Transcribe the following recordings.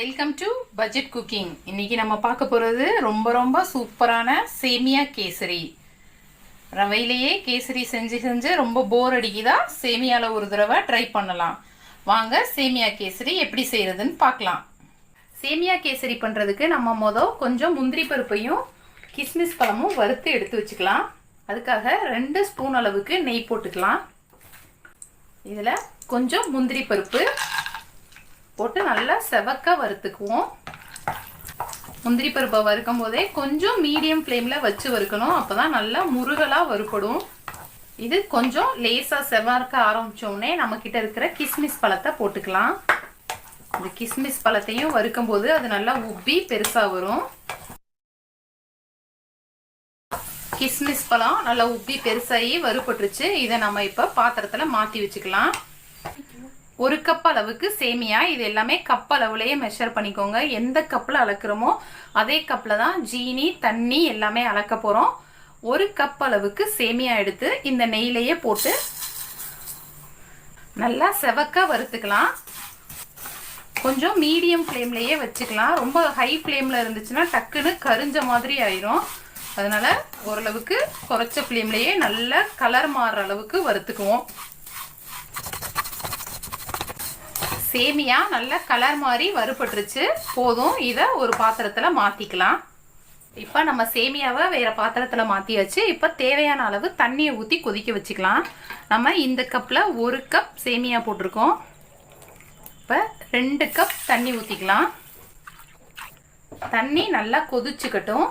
Welcome to budget cooking இன்னைக்கு நம்ம பார்க்க போகிறது ரொம்ப ரொம்ப சூப்பரான சேமியா கேசரி. ரவையிலேயே கேசரி செஞ்சு செஞ்சு ரொம்ப போர் அடிக்குதா? சேமியாவில் ஒரு தடவை ட்ரை பண்ணலாம். வாங்க சேமியா கேசரி எப்படி செய்கிறதுன்னு பார்க்கலாம். சேமியா கேசரி பண்ணுறதுக்கு நம்ம மொதல் கொஞ்சம் முந்திரி பருப்பையும் கிஸ்மிஸ் பழமும் வறுத்து எடுத்து வச்சுக்கலாம். அதுக்காக ரெண்டு ஸ்பூன் அளவுக்கு நெய் போட்டுக்கலாம். இதில் கொஞ்சம் முந்திரி பருப்பு போட்டு நல்லா செவக்க வறுத்துக்குவோம். முந்திரி பருப்பை வறுக்கும் போதே கொஞ்சம் மீடியம் ஃப்ளேமில் வச்சு வறுக்கணும். அப்போ தான் நல்லா முருகலாக வறுப்படும் இது கொஞ்சம் லேசாக செவக்க ஆரம்பித்தோடனே நம்மக்கிட்ட இருக்கிற கிஸ்மிஸ் பழத்தை போட்டுக்கலாம். இந்த கிஸ்மிஸ் பழத்தையும் வறுக்கும் போது அது நல்லா உப்பி பெருசாக வரும். கிஸ்மிஸ் பழம் நல்லா உப்பி பெருசாகி வறுபட்டுருச்சு. இதை நம்ம இப்போ பாத்திரத்தில் மாற்றி வச்சுக்கலாம். ஒரு கப் அளவுக்கு சேமியா இது எல்லாமே கப் அளவுலேயே மெஷர் பண்ணிக்கோங்க. எந்த கப்பில் அளக்குறோமோ அதே கப்பில் தான் ஜீனி தண்ணி எல்லாமே அளக்க போகிறோம் ஒரு கப் அளவுக்கு சேமியா எடுத்து இந்த நெய்லையே போட்டு நல்லா செவக்க வறுத்துக்கலாம். கொஞ்சம் மீடியம் ஃப்ளேம்லேயே வச்சுக்கலாம். ரொம்ப ஹை ஃப்ளேமில் இருந்துச்சுன்னா டக்குன்னு கரிஞ்ச மாதிரி ஆயிரும். அதனால ஓரளவுக்கு குறைச்ச ஃப்ளேம்லேயே நல்லா கலர் மாறுற அளவுக்கு வறுத்துக்குவோம். சேமியா நல்லா கலர் மாதிரி வறுபட்டுருச்சு. போதும் இதை ஒரு பாத்திரத்தில் மாற்றிக்கலாம் இப்போ நம்ம சேமியாவை வேறு பாத்திரத்தில் மாற்றியாச்சு இப்போ தேவையான அளவு தண்ணியை ஊற்றி கொதிக்க வச்சுக்கலாம். நம்ம இந்த கப்பில் ஒரு கப் சேமியா போட்டிருக்கோம். இப்போ ரெண்டு கப் தண்ணி ஊற்றிக்கலாம் தண்ணி நல்லா கொதிச்சுக்கட்டும்.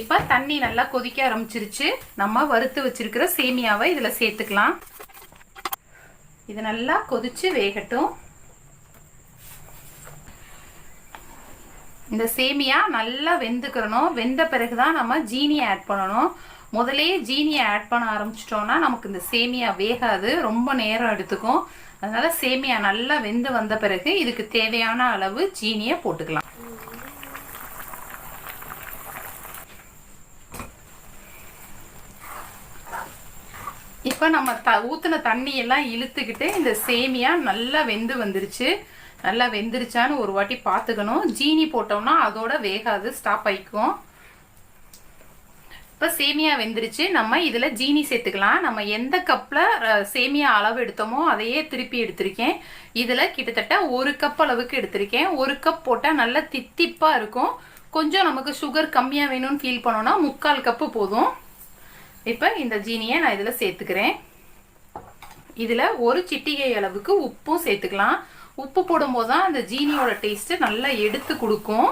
இப்போ தண்ணி நல்லா கொதிக்க ஆரம்பிச்சிருச்சு. நம்ம வறுத்து வச்சிருக்கிற சேமியாவை இதில் சேர்த்துக்கலாம். இது நல்லா கொதிச்சு வேகட்டும். இந்த சேமியா நல்லா வெந்துக்கிறணும். வெந்த பிறகு தான் நம்ம ஜீனியை ஆட் பண்ணணும். முதலே ஜீனியை ஆட் பண்ண ஆரம்பிச்சிட்டோம்னா நமக்கு இந்த சேமியா வேகாது. ரொம்ப நேரம் எடுத்துக்கும். அதனால சேமியா நல்லா வெந்து வந்த பிறகு இதுக்கு தேவையான அளவு ஜீனியை போட்டுக்கலாம். இப்போ நம்ம த ஊற்றின தண்ணியெல்லாம் இழுத்துக்கிட்டு இந்த சேமியா நல்லா வெந்து வந்துருச்சு. நல்லா வெந்துருச்சான்னு ஒரு வாட்டி பார்த்துக்கணும். ஜீனி போட்டோம்னா அதோட வேகாது ஸ்டாப் ஆகிக்கும் இப்போ சேமியா வெந்துருச்சு. நம்ம இதில் ஜீனி சேர்த்துக்கலாம். நம்ம எந்த கப்பில் சேமியா அளவு எடுத்தோமோ அதையே திருப்பி எடுத்திருக்கேன். இதில் கிட்டத்தட்ட ஒரு கப் அளவுக்கு எடுத்திருக்கேன். ஒரு கப் போட்டால் நல்லா தித்திப்பாக இருக்கும். கொஞ்சம் நமக்கு சுகர் கம்மியாக வேணும்னு ஃபீல் பண்ணோன்னா முக்கால் கப்பு போதும். இப்போ இந்த ஜீனியை நான் இதில் சேர்த்துக்கிறேன். இதில் ஒரு சிட்டிகை அளவுக்கு உப்பும் சேர்த்துக்கலாம். உப்பு போடும்போது தான் அந்த ஜீனியோட டேஸ்ட்டு நல்லா எடுத்து கொடுக்கும்.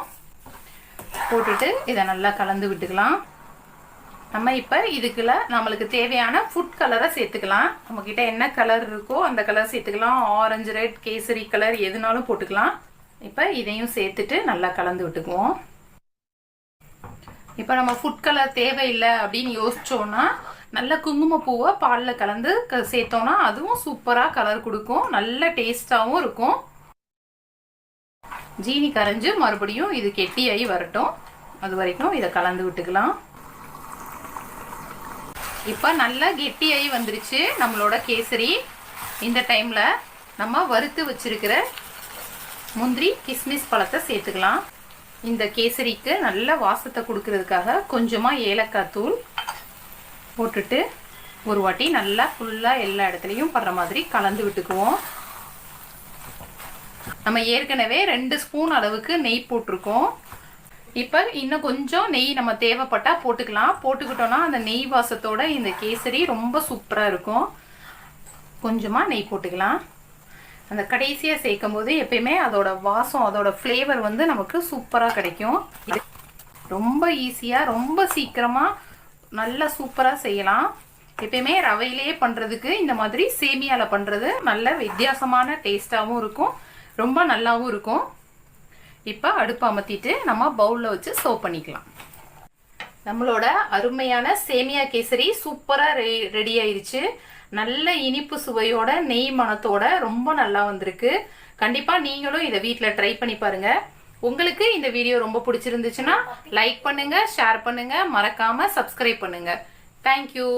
போட்டுட்டு இதை நல்லா கலந்து விட்டுக்கலாம். நம்ம இப்போ இதுக்குள்ள நம்மளுக்கு தேவையான ஃபுட் கலரை சேர்த்துக்கலாம். நம்மக்கிட்ட என்ன கலர் இருக்கோ அந்த கலர் சேர்த்துக்கலாம். ஆரஞ்சு ரெட் கேசரி கலர் எதுனாலும் போட்டுக்கலாம். இப்போ இதையும் சேர்த்துட்டு நல்லா கலந்து விட்டுக்குவோம். இப்போ நம்ம ஃபுட் கலர் தேவையில்லை அப்படின்னு யோசிச்சோன்னா நல்ல குங்குமப்பூவை பாலில் கலந்து க சேர்த்தோன்னா அதுவும் சூப்பராக கலர் கொடுக்கும். நல்ல டேஸ்டாகவும் இருக்கும். ஜீனி கரைஞ்சு மறுபடியும் இது கெட்டியாகி வரட்டும். அது வரைக்கும் இதை கலந்து விட்டுக்கலாம். இப்போ நல்லா கெட்டியாகி வந்துருச்சு. நம்மளோட கேசரி. இந்த டைமில் நம்ம வறுத்து வச்சிருக்கிற முந்திரி கிஸ்மிஸ் பழத்தை சேர்த்துக்கலாம். இந்த கேசரிக்கு நல்ல வாசத்தை கொடுக்கறதுக்காக கொஞ்சமாக ஏலக்காய் தூள் போட்டுட்டு ஒரு வாட்டி நல்லா ஃபுல்லாக எல்லா இடத்துலையும் படுற மாதிரி கலந்து விட்டுக்குவோம். நம்ம ஏற்கனவே ரெண்டு ஸ்பூன் அளவுக்கு நெய் போட்டிருக்கோம். இப்போ இன்னும் கொஞ்சம் நெய் நம்ம தேவைப்பட்டால் போட்டுக்கலாம். போட்டுக்கிட்டோன்னா அந்த நெய் வாசத்தோட இந்த கேசரி ரொம்ப சூப்பராக இருக்கும். கொஞ்சமாக நெய் போட்டுக்கலாம். அந்த கடைசியாக சேர்க்கும் போது எப்பயுமே அதோட வாசம் அதோட ஃப்ளேவர் வந்து நமக்கு சூப்பராக கிடைக்கும். இது ரொம்ப ஈஸியாக ரொம்ப சீக்கிரமாக நல்லா சூப்பராக செய்யலாம். எப்பயுமே ரவையிலேயே பண்ணுறதுக்கு இந்த மாதிரி சேமியாவில் பண்ணுறது நல்ல வித்தியாசமான டேஸ்ட்டாகவும் இருக்கும். ரொம்ப நல்லாவும் இருக்கும். இப்போ அடுப்பு அமர்த்திட்டு நம்ம பவுலில் வச்சு சர்வ் பண்ணிக்கலாம். நம்மளோட அருமையான சேமியா கேசரி சூப்பராக ரெ ரெடி ஆயிடுச்சு நல்ல இனிப்பு சுவையோட நெய் மணத்தோட ரொம்ப நல்லா வந்திருக்கு. கண்டிப்பாக நீங்களும் இதை வீட்டில் ட்ரை பண்ணி பாருங்கள் உங்களுக்கு இந்த வீடியோ ரொம்ப பிடிச்சிருந்துச்சுன்னா லைக் பண்ணுங்கள் ஷேர் பண்ணுங்கள் மறக்காமல் சப்ஸ்கிரைப் பண்ணுங்கள் தேங்க்யூ